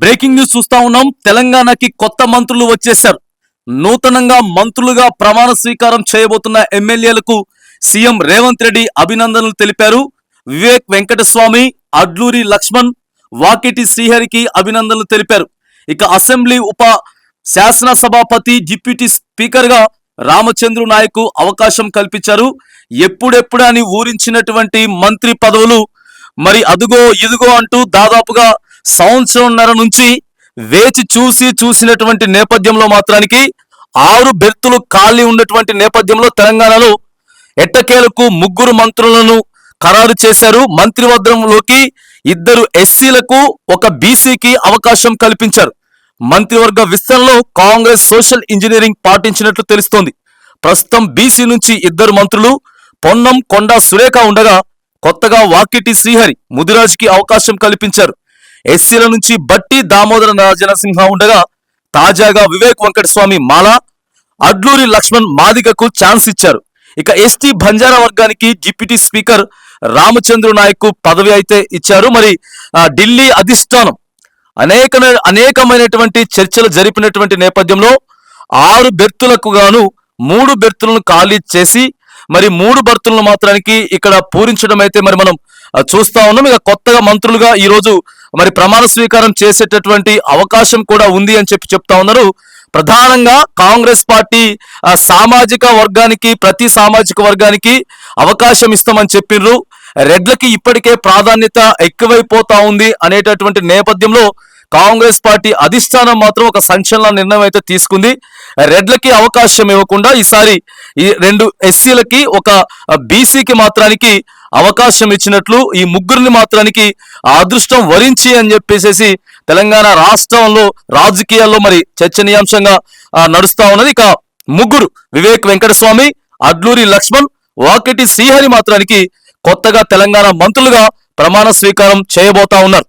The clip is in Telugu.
బ్రేకింగ్ న్యూస్ చూస్తా ఉన్నాం. తెలంగాణకి కొత్త మంత్రులు వచ్చేశారు. నూతనంగా మంత్రులుగా ప్రమాణ స్వీకారం చేయబోతున్న ఎమ్మెల్యేలకు సీఎం రేవంత్ రెడ్డి అభినందనలు తెలిపారు. వివేక్ వెంకటస్వామి అడ్లూరి లక్ష్మణ్ వాకిటి శ్రీహరికి అభినందనలు తెలిపారు. ఇక అసెంబ్లీ ఉప శాసనసభాపతి డిప్యూటీ స్పీకర్గా రామచంద్రు నాయకు అవకాశం కల్పించారు. ఎప్పుడెప్పుడని ఊరించినటువంటి మంత్రి పదవులు మరి అదుగో ఇదుగో అంటూ దాదాపుగా సంవత్సరంన్నర నుంచి వేచి చూసి చూసినటువంటి నేపథ్యంలో మాత్రానికి ఆరు బెర్తులు ఖాళీ ఉన్నటువంటి నేపథ్యంలో తెలంగాణలో ఎట్టకేలకు ముగ్గురు మంత్రులను ఖరారు చేశారు. మంత్రివర్గంలోకి ఇద్దరు ఎస్సీలకు ఒక బీసీకి అవకాశం కల్పించారు. మంత్రివర్గ విస్తరణలో కాంగ్రెస్ సోషల్ ఇంజనీరింగ్ పాటించినట్లు తెలుస్తోంది. ప్రస్తుతం బీసీ నుంచి ఇద్దరు మంత్రులు పొన్నం కొండా సురేఖ ఉండగా కొత్తగా వాకిటి శ్రీహరి ముదిరాజుకి అవకాశం కల్పించారు. ఎస్సీల నుంచి బట్టి దామోదర రాజనసింహ ఉండగా తాజాగా వివేక్ వెంకటస్వామి మాల అడ్లూరి లక్ష్మణ్ మాదిగకు ఛాన్స్ ఇచ్చారు. ఇక ఎస్టీ బంజారా వర్గానికి డిప్యూటీ స్పీకర్ రామచంద్ర నాయక్ పదవి అయితే ఇచ్చారు. మరి ఢిల్లీ అధిష్టానం అనేక అనేకమైనటువంటి చర్చలు జరిపినటువంటి నేపథ్యంలో ఆరు బెర్తులకు గాను మూడు బెర్తులను ఖాళీ చేసి మరి మూడు బర్తులను మాత్రానికి ఇక్కడ పూరించడం అయితే మరి మనం చూస్తా ఉన్నాం. ఇక కొత్తగా మంత్రులుగా ఈరోజు మరి ప్రమాణ స్వీకారం చేసేటటువంటి అవకాశం కూడా ఉంది అని చెప్పి చెప్తా ఉన్నారు. ప్రధానంగా కాంగ్రెస్ పార్టీ సామాజిక వర్గానికి ప్రతి సామాజిక వర్గానికి అవకాశం ఇస్తామని చెప్పిర్రు. రెడ్లకి ఇప్పటికే ప్రాధాన్యత ఎక్కువైపోతా ఉంది అనేటటువంటి నేపథ్యంలో కాంగ్రెస్ పార్టీ అధిష్టానం మాత్రం ఒక సంచలన నిర్ణయం అయితే తీసుకుంది. రెడ్లకి అవకాశం ఇవ్వకుండా ఈసారి ఈ రెండు ఎస్సీలకి ఒక బీసీకి మాత్రానికి అవకాశం ఇచ్చినట్లు ఈ ముగ్గురిని మాత్రానికి ఆ అదృష్టం వరించి అని చెప్పేసి తెలంగాణ రాష్ట్రంలో రాజకీయాల్లో మరి చర్చనీయాంశంగా నడుస్తా ఉన్నది. ఇక ముగ్గురు వివేక్ వెంకటస్వామి అడ్లూరి లక్ష్మణ్ వాకిటి శ్రీహరి మాత్రానికి కొత్తగా తెలంగాణ మంత్రులుగా ప్రమాణ స్వీకారం చేయబోతా ఉన్నారు.